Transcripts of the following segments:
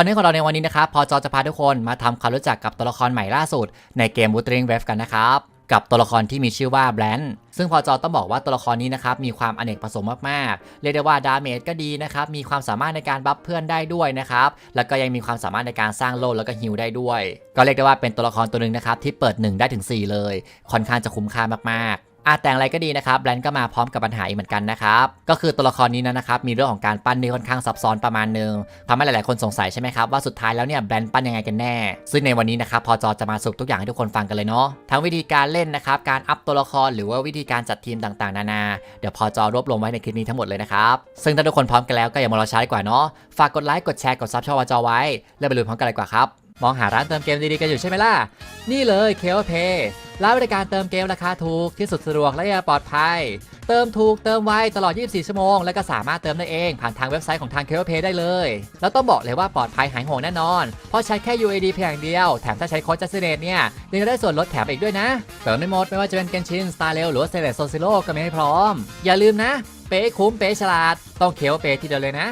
คอนเทนต์ของเราในวันนี้นะครับ พอจอจะพาทุกคนมาทำความรู้จักกับตัวละครใหม่ล่าสุด ในเกม Wuthering Wave กันนะครับ กับตัวละครที่มีชื่อว่าแบรนด์ซึ่งพอจอต้องบอกว่าตัวละครนี้นะครับมีความอเนกประสงค์มากๆ เรียกได้ว่าดาเมจก็ดีนะครับมีความสามารถในการบัฟเพื่อนได้ด้วยนะครับแล้วก็ยังมีความสามารถในการสร้างโลดแล้วก็ฮิลได้ด้วย ก็เรียกได้ว่าเป็นตัวละครตัวหนึ่งนะครับที่เปิด 1 ได้ถึง 4 เลย ค่อนข้างจะคุ้มค่ามากๆ อาแต่งอะไรก็ดีนะครับแบรนด์ก็มาพร้อมกับปัญหาอีกเหมือนกันนะครับ ก็คือตัวละครนี้นะครับมีเรื่องของการปั้นที่ค่อนข้างซับซ้อนประมาณนึงทำให้หลายๆคนสงสัยใช่ไหมครับว่าสุดท้ายแล้วเนี่ยแบรนด์ปั้นยังไงกันแน่ ซึ่งในวันนี้นะครับพอจอจะมาสรุปทุกอย่างให้ทุกคนฟังกันเลยเนาะทั้งวิธีการเล่นนะครับการอัพตัวละครหรือว่าวิธีการจัดทีมต่างๆ นานา เดี๋ยวพอจอรวบรวมไว้ในคลิปนี้ทั้งหมดเลยนะครับซึ่งถ้าทุกคนพร้อมกันแล้วก็อย่ามารอช้าดีกว่าเนาะฝากกดไลค์กดแชร์กดซับช่องจอไว้ แล้วไปลุยพร้อมกันเลยกว่าครับ มองหาร้านเติมเกมดีๆกันอยู่ใช่ไหมล่ะ นี่เลยเค o เพย์ร้านบริการเติมเกมราคาถูกที่สุดสะดวกและปลอดภัย เติมถูกเติมไวตลอด 24 ชั่วโมง และก็สามารถเติมได้เองผ่านทางเว็บไซต์ของทาง k ค p a y ได้เลย แล้วต้องบอกเลยว่าปลอดภัยหายห่วงแน่นอน เพราะใช้แค่ UAD เพียงเดียว แถมถ้าใช้โค้ดจัสเนตเนี่ยยังจะได้ส่วนลดแถมอีกด้วยนะเติมไม่หมดไม่ว่าจะเป็นเกนชินสตาร์เรลหรือเซเลสโซซิโลก็มีให้พร้อม อย่าลืมนะ เป๊คุ้มเป๊ฉลาด ต้องเค o เพย์ทีเดียวเลยนะ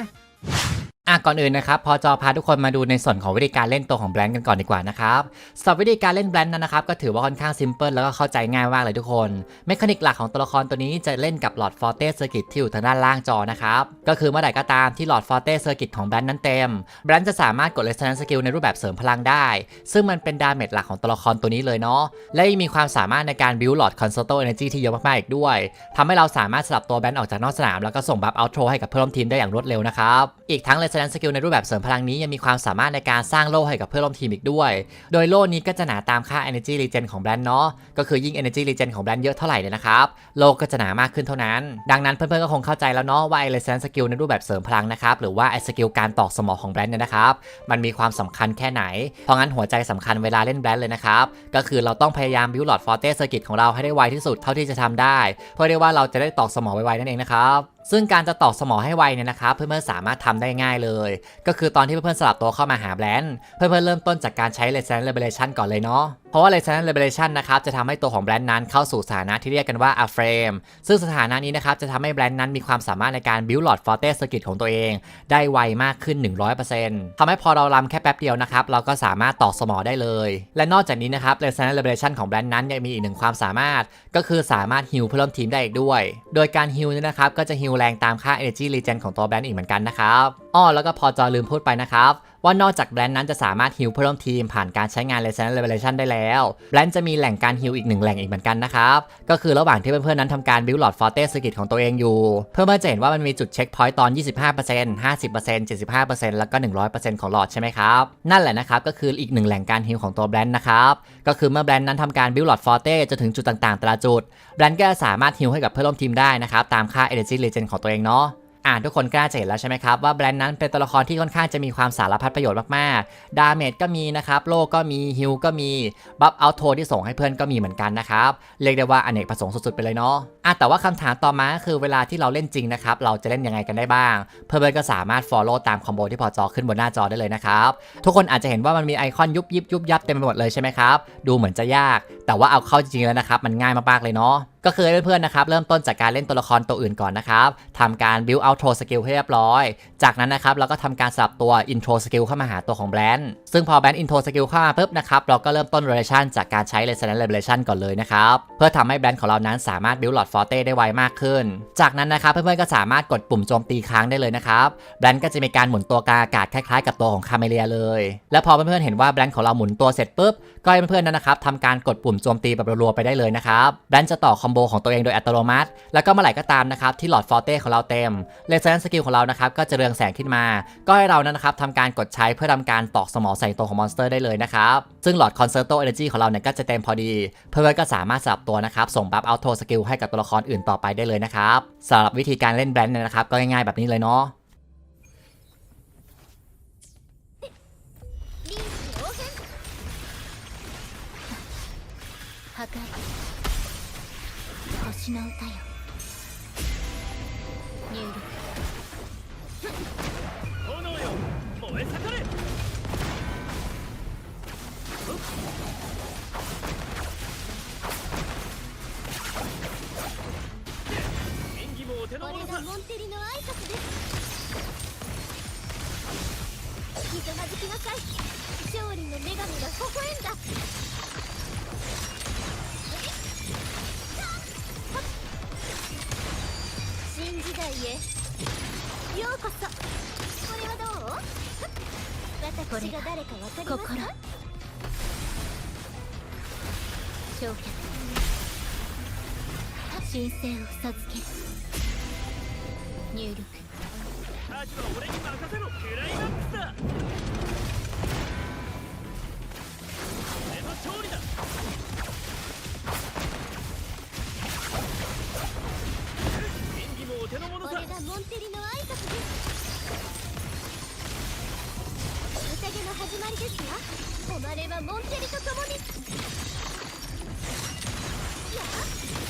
อะก่อนอื่นนะครับพอจอพาทุกคนมาดูในส่วนของวิธีการเล่นตัวของแบรนด์กันก่อนดีกว่านะครับสำหรับวิธีการเล่นแบรนด์นั้นนะครับก็ถือว่าค่อนข้างซิมเพิลแล้วก็เข้าใจง่ายมากเลยทุกคนเมคานิกหลักของตัวละครตัวนี้จะเล่นกับหลอดฟอร์เตเซอร์กิตที่อยู่ทางด้านล่างจอนะครับก็คือเมื่อไหร่ก็ตามที่หลอดฟอร์เตเซอร์กิตของแบรนด์นั้นเต็มแบรนด์จะสามารถกดเลสเซนสกิลในรูปแบบเสริมพลังได้ ซึ่งมันเป็นดาเมจหลักของตัวละครตัวนี้เลยเนาะและยังมีความสามารถในการบิวหลอดคอนเซอร์โตเอเนจีที่เยอะมากๆอีกด้วยทำให้เราสามารถสลับตัวแบรนด์ออกจากนอกสนามแล้วก็ส่งบัฟเอาโทรให้กับเพื่อนร่วมทีมได้อย่างรวดเร็วนะครับอีกทั้งเลสเซนสกิลในรูปแบบเสริมพลังนี้ยังมีความสามารถในการสร้างโล่ให้กับเพื่อนร่วมทีมอีกด้วย โดยโล่นี้ก็จะหนาตามค่า Energy Regen ของแบรนด์เนาะก็คือยิ่ง Energy Regen ของแบรนด์เยอะเท่าไหร่เนี่ยนะครับโล่ก็จะหนามากขึ้นเท่านั้น ดังนั้นเพื่อนๆก็คงเข้าใจแล้วเนาะว่าไอเลเซนสกิลในรูปแบบเสริมพลังนะครับหรือว่าไอสกิลการตอกสมองของแบรนด์เนี่ยนะครับมันมีความสำคัญแค่ไหน เพราะงั้นหัวใจสำคัญเวลาเล่นแบรนด์เลยนะครับก็คือเราต้องพยายามบิวหลอดฟอร์เตสเซอร์กิตของเราให้ได้ไวที่สุดเท่าที่จะทำได้ เพื่อได้ว่าเราจะได้ตอกสมองไวๆนั่นเองนะครับ ซึ่งการจะตอกสมอให้ไวเนี่ยนะครับเพื่อนๆสามารถทำได้ง่ายเลย ก็คือตอนที่เพื่อนๆสลับตัวเข้ามาหาแบรนด์เพื่อนๆเริ่มต้นจากการใช้ Resonance Liberation ก่อนเลยเนาะ ราะว่า Resonance Liberation นะครับจะทำให้ตัวของแบรนด์นั้นเข้าสู่สถานะที่เรียกกันว่า A Frame ซึ่งสถานะนี้นะครับจะทำให้แบรนด์นั้นมีความสามารถในการ build Lord Forte Circuit ของตัวเอง ได้ไวมากขึ้น 100%ทำให้พอเราลำแค่แป๊บเดียวนะครับเราก็สามารถตอกสมอได้เลย และนอกจากนี้นะครับ Resonance Liberation ของแบรนด์นั้นยังมีอีกหนึ่งความสามารถ ก็คือสามารถฮิลเพื่อนร่วมทีมได้อีกด้วย โดยการฮิลนี่นะครับก็จะฮิลแรงตามค่า Energy Regen ของตัวแบรนด์อีกเหมือนกันนะครับอ้อแล้วก็พอจอลืมพูดไปนะครับ ว่านอกจากแบรนด์นั้นจะสามารถฮิลเพื่อนร่วมทีมผ่านการใช้งาน Resonance Liberation ได้แล้วแบรนด์จะมีแหล่งการฮิลอีกหนึ่งแหล่งอีกเหมือนกันนะครับก็คือระหว่างที่เพื่อนๆนั้นทำการ build Lord Forte Circuit ของตัวเองอยู่ เพื่อนๆจะเห็นว่ามันมีจุดเช็คพอยต์ตอน 25% 50% 75%แล้วก็ 100%ของหลอดใช่ไหมครับนั่นแหละนะครับก็คืออีกหนึ่งแหล่งการฮิลของตัวแบรนด์นะครับก็คือเมื่อแบรนด์นั้นทำการ build Lord Forte จนถึงจุดต่างๆแต่ละจุดแบรนด์ก็จะสามารถฮิลให้กับเพื่อนร่วมทีมได้นะครับตามค่า Energy Regen ของตัวเองเนาะ อ่าทุกคนกล้าจะเห็นแล้วใช่ไหมครับว่าแบรนด์นั้นเป็นตัวละครที่ค่อนข้างจะมีความสารพัดประโยชน์มากๆ ดาเมจก็มีนะครับ โลก็มีฮิลก็มี บัฟเอาโทที่ส่งให้เพื่อนก็มีเหมือนกันนะครับ เรียกได้ว่าอเนกประสงค์สุดๆไปเลยเนาะ อะแต่ว่าคำถามต่อมาคือเวลาที่เราเล่นจริงนะครับ เราจะเล่นยังไงกันได้บ้าง เพื่อนๆก็สามารถ follow ตามคอมโบที่พอจอขึ้นบนหน้าจอได้เลยนะครับ ทุกคนอาจจะเห็นว่ามันมีไอคอนยุบยิบยุบยับเต็มไปหมดเลยใช่ไหมครับ ดูเหมือนจะยาก แต่ว่าเอาเข้าจริงๆแล้วนะครับ มันง่ายมากๆเลยเนาะก็คือเพื่อนๆนะครับเริ่มต้นจากการเล่นตัวละครตัวอื่นก่อนนะครับทำการ build outro skill ให้เรียบร้อย จากนั้นนะครับเราก็ทำการสลับตัว intro skill เข้ามาหาตัวของแบรนด์ซึ่งพอแบรนด์ intro skill เข้ามาปุ๊บนะครับเราก็เริ่มต้น relation จากการใช้ resonance liberation ก่อนเลยนะครับเพื่อทำให้แบรนด์ของเรานั้นสามารถ build Lord Forte ได้ไวมากขึ้น จากนั้นนะครับเพื่อนๆก็สามารถกดปุ่มโจมตีค้างได้เลยนะครับแบรนด์ก็จะมีการหมุนตัวกาอากาศคล้ายๆกับตัวของคาเมเลียเลย และพอเพื่อนๆเห็นว่าแบรนด์ของเราหมุนตัวเสร็จปุ๊บก็ให้เพื่อนๆนั้นนะครับทำการกดปุ่มโจมตีแบบรัวๆไปได้เลยนะครับแบรนด์จะต่อคอมโบของตัวเองโดยอัตโนมัติ แล้วก็เมื่อไหร่ก็ตามนะครับที่หลอดฟอร์เต้ของเราเต็มเลเซนสกิลของเรานะครับก็จะเรืองแสงขึ้นมา ก็ให้เรานั้นนะครับทำการกดใช้เพื่อทำการตอกสมองใส่ตัวของมอนสเตอร์ได้เลยนะครับ ซึ่งหลอดคอนเซอร์โตเอเนจีของเราเนี่ยก็จะเต็มพอดี เพื่อนๆก็สามารถสลับตัวนะครับส่งบัฟเอาโทสกิลให้กับตัวละครอื่นต่อไปได้เลยนะครับสำหรับวิธีการเล่นแบรนด์เนี่ยนะครับก็ง่ายๆแบบนี้เลยเนาะ 臨機応変破壊星の歌よ よようこそ。これはどう？私が誰かわかりますか？焼却。神聖を授け。る入力。チャージは俺に任せろ。クライマックスだ。俺の勝利だお手の物さ。これがモンテリの挨拶です宴の始まりですよ誉れはモンテリと共にやっ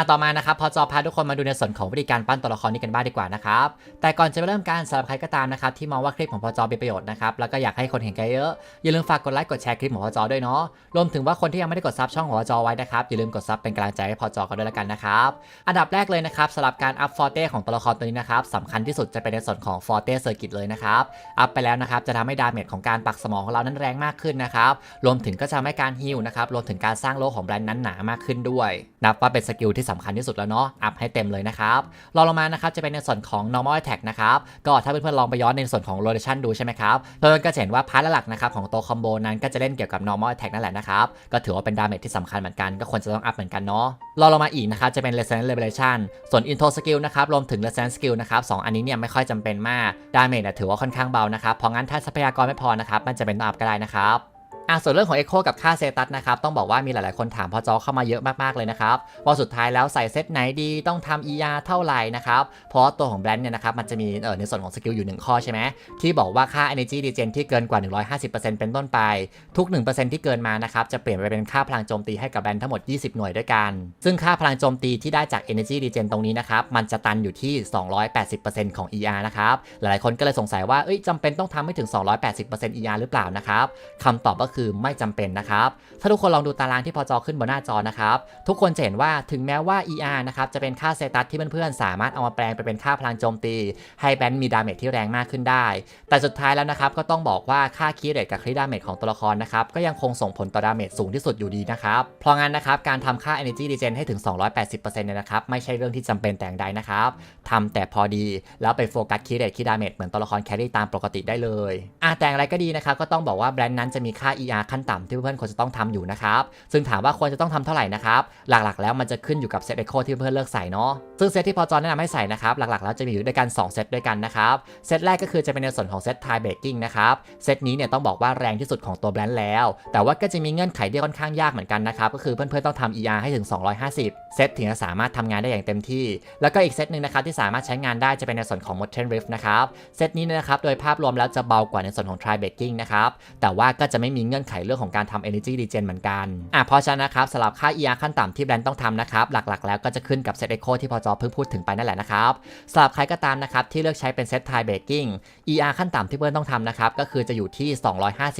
อะต่อมานะครับพอจอพาทุกคนมาดูในส่วนของวิธีการปั้นตัวละครนี้กันบ้างดีกว่านะครับแต่ก่อนจะไปเริ่มการสำหรับใครก็ตามนะครับที่มองว่าคลิปของพอจอเป็นประโยชน์นะครับแล้วก็อยากให้คนเห็นกันเยอะอย่าลืมฝากกดไลค์กดแชร์คลิปของพอจอด้วยเนาะรวมถึงว่าคนที่ยังไม่ได้กดซับช่องของพอจอไว้นะครับอย่าลืมกดซับเป็นกำลังใจให้พอจอกันด้วยล้วกันนะครับอันดับแรกเลยนะครับสำหรับการอัพฟอร์เต้ของตัวละครตัวนี้นะครับสำคัญที่สุดจะเป็นในส่วนของฟอร์เต้เซอร์กิตเลยนะครับอัพไปแล้วนะครับจะทำให้ดาเมจของการปักสมองของเรานั้นแรงมากขึ้นนะครับรวมถึงก็จะทำให้การฮิลนะครับรวมถึงการสร้างโลของแบรนด์นั้นหนามากขึ้นด้วย นับว่าเป็นสกิลที่สำคัญที่สุดแล้วเนาะอัพให้เต็มเลยนะครับรองลงมานะครับจะเป็นในส่วนของ normal attack นะครับก็ถ้าเพื่อนๆลองไปย้อนในส่วนของ rotation ดูใช่ไหมครับเพื่อนก็จะเห็นว่าพาร์ทหลักนะครับของตัวคอมโบนั้นก็จะเล่นเกี่ยวกับ normal attack นั่นแหละนะครับก็ถือว่าเป็นดาเมจที่สำคัญเหมือนกันก็ควรจะต้องอัพเหมือนกันเนาะรองลงมาอีกนะครับจะเป็น resonance liberation ส่วน intro skill นะครับรวมถึง resonance skill นะครับสองอันนี้เนี่ยไม่ค่อยจำเป็นมากดาเมจถือว่าค่อนข้างเบานะครับเพราะงั้นถ้าทรัพยากรไม่พอนะครับมันจะเป็นต้องอัพก็ได้นะครับ อะส่วนเรื่องของ Echo กับค่าเซตัสนะครับต้องบอกว่ามีหลายๆคนถามพอจอเข้ามาเยอะมากๆเลยนะครับว่าสุดท้ายแล้วใส่เซตไหนดีต้องทำ ER เท่าไหร่นะครับเพราะตัวของแบรนด์เนี่ยนะครับมันจะมีเออในส่วนของสกิลอยู่ 1 ข้อใช่ไหมที่บอกว่าค่า Energy Regen ที่เกินกว่า 150%เป็นต้นไป ทุก 1%ที่เกินมานะครับจะเปลี่ยนไปเป็นค่าพลังโจมตีให้กับแบรนด์ทั้งหมด 20 หน่วยด้วยกัน ซึ่งค่าพลังโจมตีที่ได้จาก Energy Regen ตรงนี้นะครับมันจะตันอยู่ที่ 280%ของ ER นะครับหลายๆคนก็เลยสงสัยว่าเอ้ยจำเป็นต้องทำให้ถึง 280% ER หรือเปล่านะครับคำตอบก็คือไม่จำเป็นนะครับ ถ้าทุกคนลองดูตารางที่พอจอขึ้นบนหน้าจอนะครับ ทุกคนจะเห็นว่าถึงแม้ว่า ER นะครับจะเป็นค่าเซตัสที่เพื่อนๆ สามารถเอามาแปลงไปเป็นค่าพลังโจมตี ให้แบนด์มีดาเมจที่แรงมากขึ้นได้ แต่สุดท้ายแล้วนะครับก็ต้องบอกว่าค่าคีย์เรทกับคลิดาเมจของตัวละครนะครับก็ยังคงส่งผลต่อดาเมจสูงที่สุดอยู่ดีนะครับเพราะงั้นนะครับการทำค่า Energy Regen ให้ถึง 280%เนี่ยนะครับไม่ใช่เรื่องที่จำเป็นแต่งใดนะครับทำแต่พอดีแล้วไปโฟกัสคีย์เรทคีดาเมจเหมือนตัวละครแครี่ตามปกติได้เลยอะแต่อย่างไรก็ดีนะครับก็ต้องบอกว่าแบรนด์นั้นจะมีค่า ER ขั้นต่ำที่เพื่อนๆควรจะต้องทำอยู่นะครับซึ่งถามว่าควรจะต้องทำเท่าไหร่นะครับหลักๆ แล้วมันจะขึ้นอยู่กับเซตเอโคที่เพื่อนเลือกใส่เนาะซึ่งเซตที่พอจอนแนะนำให้ใส่นะครับหลักๆ แล้วจะมีอยู่ด้วยกัน 2 เซตด้วยกันนะครับเซตแรกก็คือจะเป็นในส่วนของเซตไทเบรกกิ้งนะครับเซตนี้เนี่ยต้องบอกว่าแรงที่สุดของตัวแบรนด์แล้ว แต่ว่าก็จะมีเงื่อนไขที่ค่อนข้างยากเหมือนกันนะครับก็คือเพื่อนๆต้องทำ ER ให้ถึง 250 เซตถึงจะสามารถทำงานได้อย่างเต็มที่ แล้วก็อีกเซตหนึ่งนะครับที่สามารถใช้งานได้จะเป็นในส่วนของ Motion Rift นะครับเซตนี้นะครับโดยภาพรวมแล้วจะเบากว่าในส่วนของ Tri Breaking นะครับแต่ว่าก็จะไม่มีเงื่อนไขเรื่องของการทำ Energy Regen เหมือนกันอะเพราะฉะนั้นนะครับสำหรับค่า ER ขั้นต่ำที่แบรนด์ต้องทำนะครับหลักๆ แล้วก็จะขึ้นกับเซต Echo ที่พอจอเพิ่งพูดถึงไปนั่นแหละนะครับสำหรับใครก็ตามนะครับที่เลือกใช้เป็นเซต Tri Breaking ER ขั้นต่ำที่เพื่อนต้องทำนะครับก็คือจะอยู่ที่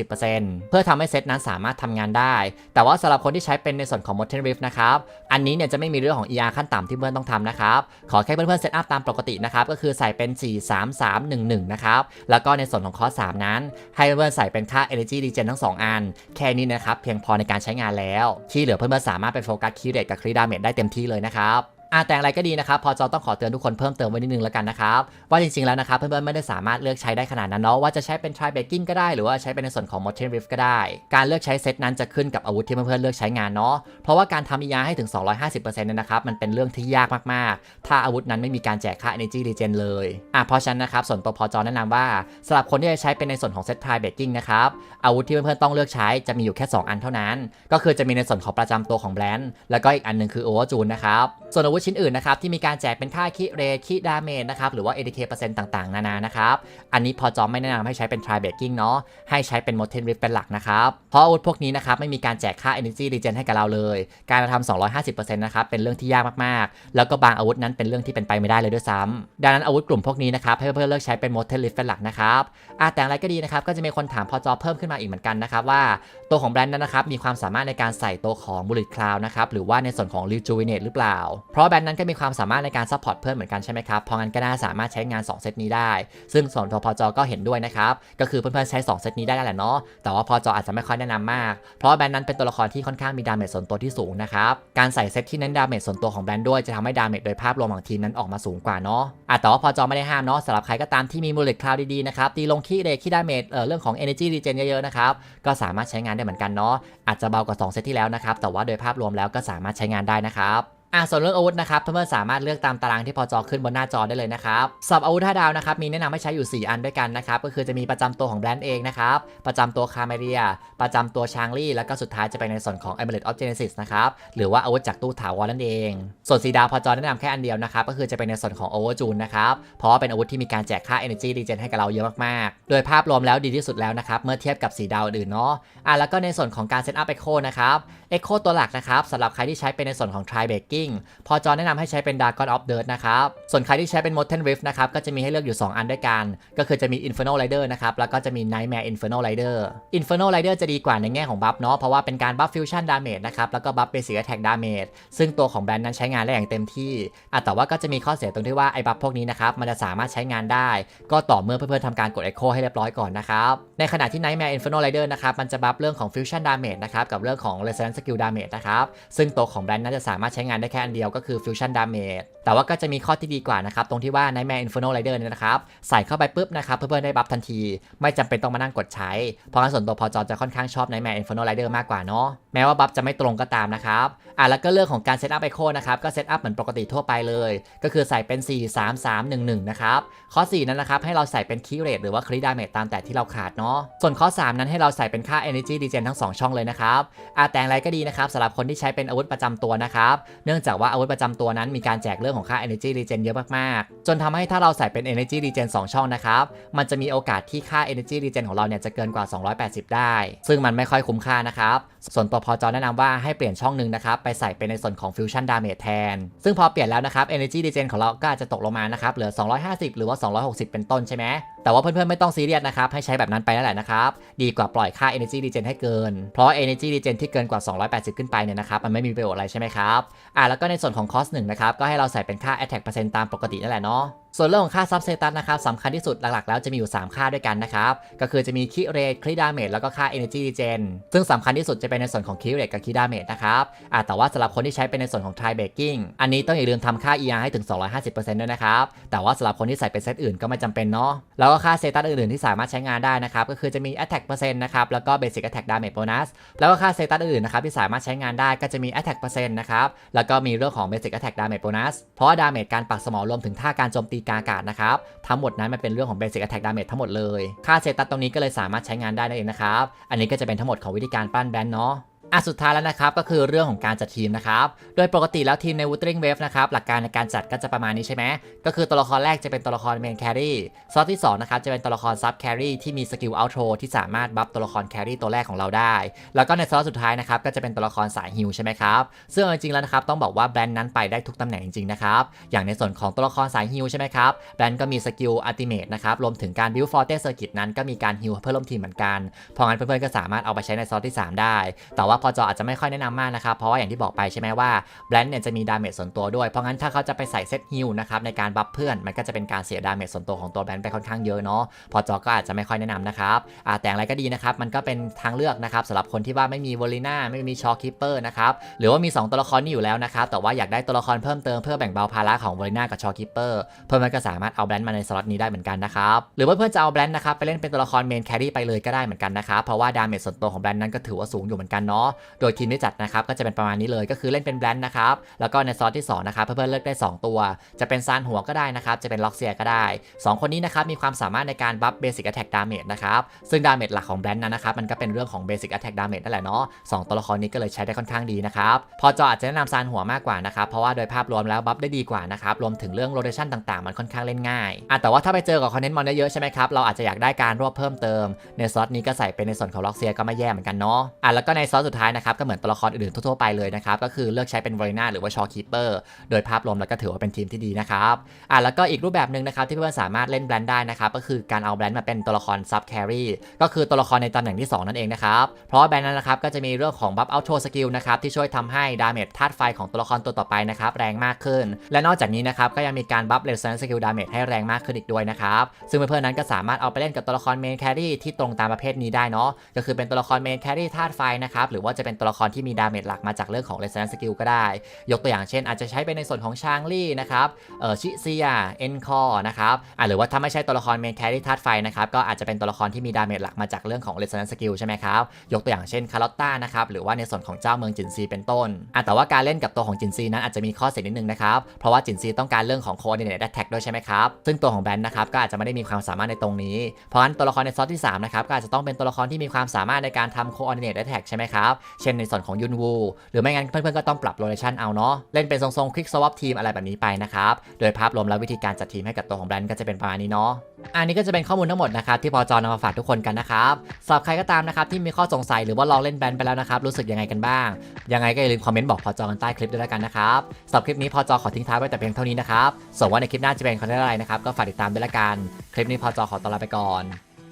250%เพื่อทำให้เซตนั้นสามารถทำงานได้ แต่ว่าสำหรับคนที่ใช้เป็นในส่วนของ Motion Rift นะครับอันนี้เนี่ยจะไม่มีเรื่องของ ER ขั้นต่ำที่เพื่อนต้องทำนะครับขอแค่เพื่อนๆเซตอัพตามปกตินะครับก็คือใส่เป็น 4 3 3 1 1 นะครับแล้วก็ในส่วนของคอร์ส3นั้น ให้เพื่อนๆใส่เป็นค่า Energy Regen ทั้ง2อัน แค่นี้นะครับ เพียงพอในการใช้งานแล้ว ที่เหลือเพื่อนๆสามารถไปโฟกัสคีย์เรตกับครีดาเมจได้เต็มที่เลยนะครับ อะแต่อย่างไรก็ดีนะครับ พอจอต้องขอเตือนทุกคนเพิ่มเติมไว้นิดนึงแล้วกันนะครับว่าจริงๆแล้วนะครับเพื่อนๆไม่ได้สามารถเลือกใช้ได้ขนาดนั้นเนาะว่าจะใช้เป็น try baking ก็ได้หรือว่าใช้เป็นในส่วนของ motion rift ก็ได้ การเลือกใช้เซตนั้นจะขึ้นกับอาวุธที่เพื่อนๆเลือกใช้งานเนาะเพราะว่าการทำ ER ให้ถึง 250%เนี่ยนะครับมันเป็นเรื่องที่ยากมากๆ ถ้าอาวุธนั้นไม่มีการแจกค่า energy regen เลยอะเพราะฉะนั้นนะครับส่วนตัวพอจอแนะนำว่าสำหรับคนที่จะใช้เป็นในส่วนของเซต try baking นะครับอาวุธที่เพื่อนๆต้องเลือกใช้จะมีอยู่แค่ 2 อันเท่านั้น ก็คือจะมีในส่วนของประจำตัวของแบรนด์แล้วก็อีกอันนึงคือ overjune นะครับส่วนอาวุธชิ้นอื่นนะครับที่มีการแจกเป็นค่าคิเรคิดาเมจนะครับหรือว่า ADK เปอร์เซ็นต์ต่างๆ นานานะครับ อันนี้พอจอมไม่แนะนำให้ใช้เป็น try baking เนาะให้ใช้เป็น motion rift เป็นหลักนะครับ เพราะอาวุธพวกนี้นะครับไม่มีการแจกค่า energy regen ให้กับเราเลย การทำ250%นะครับเป็นเรื่องที่ยากมากๆ แล้วก็บางอาวุธนั้นเป็นเรื่องที่เป็นไปไม่ได้เลยด้วยซ้ำดังนั้นอาวุธกลุ่มพวกนี้นะครับให้เพื่อนๆเลือกใช้เป็น motion rift เป็นหลักนะครับอะแต่อะไรก็ดีนะครับก็จะมีคนถามพอจอเพิ่มขึ้นมาอีกเหมือนกันนะครับว่าตัวของแบรนด์นั้นนะครับมีความสามารถในการใส่ตัวของ bullet cloud นะครับหรือว่าในส่วนของ rejuvenate หรือเปล่า เพราะแบนนั้นก็มีความสามารถในการซัพพอร์ตเพื่อนเหมือนกันใช่ไหมครับเพราะงั้นก็น่าสามารถใช้งาน 2 เซตนี้ได้ ซึ่งส่วนตัวพอจอก็เห็นด้วยนะครับก็คือเพื่อนๆใช้ 2 เซตนี้ได้แหละเนาะแต่ว่าพอจออาจจะไม่ค่อยแนะนำมาก เพราะว่าแบนนั้นเป็นตัวละครที่ค่อนข้างมีดาเมจส่วนตัวที่สูงนะครับการใส่เซตที่เน้นดาเมจส่วนตัวของแบนด้วยจะทำให้ดาเมจโดยภาพรวมของทีมนั้นออกมาสูงกว่าเนาะอะแต่ว่าพอจอไม่ได้ห้ามเนาะสำหรับใครก็ตามที่มีมูลเลตคลาวดีๆนะครับตีลงขี้เรขี้ดาเมจเอ่อเรื่องของ energy regen เยอะๆนะครับก็สามารถใช้งานได้เหมือนกันเนาะอาจจะเบากว่า2เซตที่แล้วนะครับแต่ว่าโดยภาพรวมแล้วก็สามารถใช้งานได้นะครับ อะส่วนเรื่องอาวุธนะครับเพื่อนๆสามารถเลือกตามตารางที่พอจอขึ้นบนหน้าจอได้เลยนะครับสำหรับอาวุธ5ดาวนะครับมีแนะนำให้ใช้อยู่ 4 อันด้วยกันนะครับก็คือจะมีประจำตัวของแบรนด์เองนะครับประจำตัวคาเมเรีย ประจำตัวชางลี่แล้วก็สุดท้ายจะเป็นในส่วนของ Amulet of Genesis นะครับหรือว่าอาวุธจากตู้ถาวรนั่นเอง ส่วนสีดาวพอจอแนะนำแค่อันเดียวนะครับก็คือจะเป็นในส่วนของ Overjune นะครับเพราะว่าเป็นอาวุธที่มีการแจกค่า Energy Regen ให้กับเราเยอะมากๆ โดยภาพรวมแล้วดีที่สุดแล้วนะครับเมื่อเทียบกับสีดาวอื่นเนาะอะแล้วก็ในส่วนของการเซตอัพ Echo นะครับ Echo ตัวหลักนะครับสำหรับใครที่ใช้เป็นในส่วนของ Tri Baking พอจอแนะนำให้ใช้เป็น Dragon of Dirt นะครับ ส่วนใครที่ใช้เป็น Molten Rift นะครับ ก็จะมีให้เลือกอยู่ 2 อันด้วยกัน ก็คือจะมี Inferno Rider นะครับ แล้วก็จะมี Nightmare Inferno Rider Inferno Rider จะดีกว่าในแง่ของบัฟเนาะ เพราะว่าเป็นการบัฟ Fusion Damage นะครับ แล้วก็บัฟ Basic Attack Damage ซึ่งตัวของแบรนด์นั้นใช้งานได้อย่างเต็มที่อะแต่ว่าก็จะมีข้อเสียตรงที่ว่าไอ้บัฟพวกนี้นะครับ มันจะสามารถใช้งานได้ ก็ต่อเมื่อเพื่อนๆทำการกด Echo ให้เรียบร้อยก่อนนะครับในขณะที่ Nightmare Inferno Rider นะครับมันจะบัฟเรื่องของ Fusion Damage นะครับกับเรื่องของ Resonance Skill Damage นะครับซึ่งตัวของแบรนด์นั้นจะสามารถใช้งานได้แค่อันเดียวก็คือ Fusion Damage แต่ว่าก็จะมีข้อที่ดีกว่านะครับ ตรงที่ว่า Nightmare Inferno Rider เนี่ยนะครับ ใส่เข้าไปปุ๊บนะครับ เพื่อนๆได้บัฟทันที ไม่จำเป็นต้องมานั่งกดใช้ เพราะงั้นส่วนตัวพอจอจะค่อนข้างชอบ Nightmare Inferno Rider มากกว่าเนาะแม้ว่าบัฟจะไม่ตรงก็ตามนะครับอะแล้วก็เรื่องของการเซตอัพไอโคนะครับก็เซตอัพเหมือนปกติทั่วไปเลย ก็คือใส่เป็น 4 3 3 1 1 นะครับข้อ 4 นั้นนะครับให้เราใส่เป็นคีย์เรทหรือว่าคริดาเมจตามแต่ที่เราขาดเนาะส่วนข้อ 3 นั้นให้เราใส่เป็นค่า Energy Regen ทั้ง 2 ช่องเลยนะครับอะแต่อย่างไรก็ดีนะครับสำหรับคนที่ใช้เป็นอาวุธประจำตัวนะครับเนื่องจากว่าอาวุธประจำตัวนั้นมีการแจกเรื่องของค่า Energy Regen เยอะมากๆ จนทำให้ถ้าเราใส่เป็น Energy Regen 2 ช่องนะครับ มันจะมีโอกาสที่ค่า Energy Regen ของเราเนี่ยจะเกินกว่า 280 ได้ ซึ่งมันไม่ค่อยคุ้มค่านะครับ ส่วนตัวพอจอแนะนำว่าให้เปลี่ยนช่องหนึ่งนะครับ ไปใส่เป็นในส่วนของ Fusion Damage แทน ซึ่งพอเปลี่ยนแล้วนะครับ Energy Regen ของเราก็อาจจะตกลงมานะครับ เหลือ 250 หรือว่า 260 เป็นต้นใช่ไหมแต่ว่าเพื่อนๆไม่ต้องซีเรียสนะครับ ให้ใช้แบบนั้นไปนั่นแหละนะครับ ดีกว่าปล่อยค่า Energy Regen ให้เกิน เพราะ Energy Regen ที่เกินกว่า 280 ขึ้นไปเนี่ยนะครับ มันไม่มีประโยชน์อะไรใช่ไหมครับ อ่าแล้วก็ในส่วนของ cost หนึ่งนะครับ ก็ให้เราใส่เป็นค่า attack เปอร์เซ็นต์ตามปกตินั่นแหละเนาะส่วนเรื่องของค่าซับสเซตัสนะครับสำคัญที่สุดหลักๆ แล้วจะมีอยู่ 3 ค่าด้วยกันนะครับ ก็คือจะมีคีเรทคีดาเมจแล้วก็ค่า energy regen ซึ่งสำคัญที่สุดจะเป็นในส่วนของคีเรทกับคีดาเมจนะครับอะแต่ว่าสำหรับคนที่ใช้เป็นในส่วนของ try baking อันนี้ต้องอย่าลืมทำค่า ER ให้ถึง 250%ด้วยนะครับแต่ว่าสำหรับคนที่ใส่เป็นเซตอื่นก็ไม่จำเป็นเนาะแล้วก็ค่าสเซตัสอื่นๆที่สามารถใช้งานได้นะครับก็คือจะมี attack เปอร์เซ็นต์นะครับแล้วก็ basic attack damage bonus แล้วก็ค่าสเซตัสอื่นๆนะครับที่สามารถใช้งานได้ก็จะมี attack เปอร์เซ็นต์นะครับแล้วก็มีเรื่องของ basic attack damage bonus เพราะว่า damage การปักสมองรวมถึงท่าการโจมตีกากาศนะครับ ทั้งหมดนั้นมันเป็นเรื่องของ Basic Attack Damage ทั้งหมดเลย ค่าเซตัสตรงนี้ก็เลยสามารถใช้งานได้นั่นเองนะครับ อันนี้ก็จะเป็นทั้งหมดของวิธีการปั้นแบนเนาะ อะสุดท้ายแล้วนะครับก็คือเรื่องของการจัดทีมนะครับ โดยปกติแล้วทีมใน Wuthering Wave นะครับหลักการในการจัดก็จะประมาณนี้ใช่ไหมก็คือตัวละครแรกจะเป็นตัวละครเมนแครี่ซอสที่2นะครับจะเป็นตัวละครซับแครี่ที่มีสกิลอัลโทรที่สามารถบัฟตัวละครแครี่ตัวแรกของเราได้ แล้วก็ในซอสสุดท้ายนะครับก็จะเป็นตัวละครสายฮิลใช่ไหมครับซึ่งจริงๆแล้วนะครับต้องบอกว่าแบรนด์นั้นไปได้ทุกตำแหน่งจริงๆนะครับอย่างในส่วนของตัวละครสายฮิลใช่ไหมครับแบรนด์ก็มีสกิลอัลติเมทนะครับรวมถึงการบิวฟอร์เตสเซอร์กิตนั้นก็มีการฮิลเพื่อร่วมทีมเหมือนกันเพราะงั้นเพื่อนๆก็สามารถเอาไปใช้ในซอสที่ 3 ได้ แต่ว่าพอจออาจจะไม่ค่อยแนะนำมากนะครับ เพราะว่าอย่างที่บอกไปใช่ไหมว่าแบรนด์เนี่ยจะมีดาเมจส่วนตัวด้วย เพราะงั้นถ้าเขาจะไปใส่เซตฮิลนะครับในการบัฟเพื่อน มันก็จะเป็นการเสียดาเมจส่วนตัวของตัวแบรนด์ไปค่อนข้างเยอะเนาะ พอจอก็อาจจะไม่ค่อยแนะนำนะครับแต่อย่างไรก็ดีนะครับ มันก็เป็นทางเลือกนะครับสำหรับคนที่ว่าไม่มีวอลิน่าไม่มีชอคิปเปอร์นะครับหรือว่ามี 2 ตัวละครนี้อยู่แล้วนะครับแต่ว่าอยากได้ตัวละครเพิ่มเติมเพื่อแบ่งเบาภาระของวอลิน่ากับชอคิปเปอร์เพื่อนก็สามารถเอาแบรนด์มาในสล็อตนี้ได้เหมือนกันนะครับหรือว่าเพื่อนจะเอาแบรนด์นะครับไปเล่นเป็นตัวละครเมนแครี่ไปเลยก็ได้เหมือนกันนะครับเพราะว่าดาเมจส่วนตัวของแบรนด์นั้นก็ถือว่าสูงอยู่เหมือนกันเนาะโดยทีมที่จัดนะครับก็จะเป็นประมาณนี้เลยก็คือเล่นเป็นแบรนด์นะครับแล้วก็ในซอสที่สองนะครับเพื่อนๆเลือกได้สองตัว จะเป็นซานหัวก็ได้นะครับจะเป็นล็อกเซียก็ได้สองคนนี้นะครับมีความสามารถในการบัฟเบสิกแอ t แทกดาเมจนะครับซึ่งดาเมจหลักของแบรนด์นั้นนะครับมันก็เป็นเรื่องของเบสิกแอ t แทกดาเมจนั่นแหละเนาะสองตัวละครนี้ก็เลยใช้ได้ค่อนข้างดีนะครับพอจออาจจะแนะนำซานหัวมากกว่านะครับเพราะว่าโดยภาพรวมแล้วบัฟได้ดีกว่านะครับรวมถึงเรื่องโรเ t ชันต่างๆ มันค่อนข้างเล่นง่ายอะแต่ว่าถ้าไปเจอกับคอนเทนต์มอนเยอะใช่ไหมครับเราอาจจะอยากได้การรวบเพิ่มเติม ในซอสนี้ก็ใส่เป็นในส่วนของล็อกเซียก็ไม่แย่เหมือนกันเนาะอะแล้วก็ในซอสสุดท้ายนะครับก็เหมือนตัวละครอื่นๆทั่วๆไปเลยนะครับก็คือเลือกใช้เป็นวอลนาหรือว่าชอคีเปอร์โดยภาพรวมแล้วก็ถือว่าเป็นทีมที่ดีนะครับอะแล้วก็อีกรูปแบบหนึ่งนะครับที่เพื่อนๆสามารถเล่นแบรนด์ได้นะครับก็คือการเอาแบรนด์มาเป็นตัวละครซับแครีก็คือตัวละครในตำแหน่งที่สองนั่นเองนะครับเพราะแบรนด์นั้นนะครับก็จะมีเรื่องของบัฟเอาโชสกิลนะครับที่ช่วยทำให้ดาเมจธาตุไฟของตัวละครตัวต่อไปนะครับแรงมากขึ้น และนอกจากนี้นะครับก็ยังมีการบัฟเลสเซนสกิลดาเมจให้แรงมากขึ้นอีกด้วยนะครับซึ่งเพื่อนๆนั้นก็สามารถเอาไปเล่นกับตัวละครเมนแครี่ที่ตรงตามประเภทนี้ได้เนาะก็คือเป็นตัวละครเมนแครี่ธาตุไฟนะครับหรือว่าจะเป็นตัวละครที่มีดาเมจหลักมาจากเรื่องของเลสเซนสกิลก็ได้ ยกตัวอย่างเช่น อาจจะใช้เป็นในส่วนของชางลี่นะครับเออชิเซียเอ็นคอนะครับอะหรือว่าถ้าไม่ใช่ตัวละครเมนแครี่ธาตุไฟนะครับก็อาจจะเป็นตัวละครที่มีดาเมจหลักมาจากเรื่องของเลสเซนสกิลใช่ไหมครับยกตัวอย่างเช่นคาร์ลอตต้านะครับหรือว่าในส่วนของเจ้าเมืองจินซีเป็นต้นอะแต่ว่าการเล่นกับตัวของจินซีนั้นอาจจะมีข้อเสียนิดนึงนะครับเพราะว่าจินซีต้องการเรื่องของ coordinate attack ด้วยใช่ไหมครับซึ่งตัวของแบนนะครับก็อาจจะไม่ได้มีความสามารถในตรงนี้ เพราะฉะนั้นตัวละครในซอสที่3นะครับก็อาจจะต้องเป็นตัวละครที่มีความสามารถในการทำ coordinate attack ใช่ไหมครับเช่นในส่วนของยุนวูหรือไม่งั้นเพื่อนๆก็ต้องปรับ rotation เอาเนาะเล่นเป็นทรงๆ quick swap ทีมอะไรแบบนี้ไปนะครับโดยภาพรวมแล้ววิธีการจัดทีมให้กับตัวของแบรนด์ก็จะเป็นประมาณนี้เนาะอันนี้ก็จะเป็นข้อมูลทั้งหมดนะครับที่พอจอนำมาฝากทุกคนกันนะครับสำหรับใครก็ตามนะครับที่มีข้อสงสัยหรือว่าลองเล่นแบนไปแล้วนะครับรู้สึกยังไงกันบ้าง ยังไงก็อย่าลืมคอมเมนต์บอกพอจอกันใต้คลิปด้วยแล้วกันนะครับสำหรับคลิปนี้พอจอขอทิ้งท้ายไว้แต่เพียงเท่านี้นะครับส่วนว่าในคลิปหน้าจะเป็นคอนเทนต์อะไรนะครับก็ฝากติดตามด้วยละกัน คลิปนี้พอจอขอตัวลาไปก่อน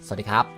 สวัสดีครับ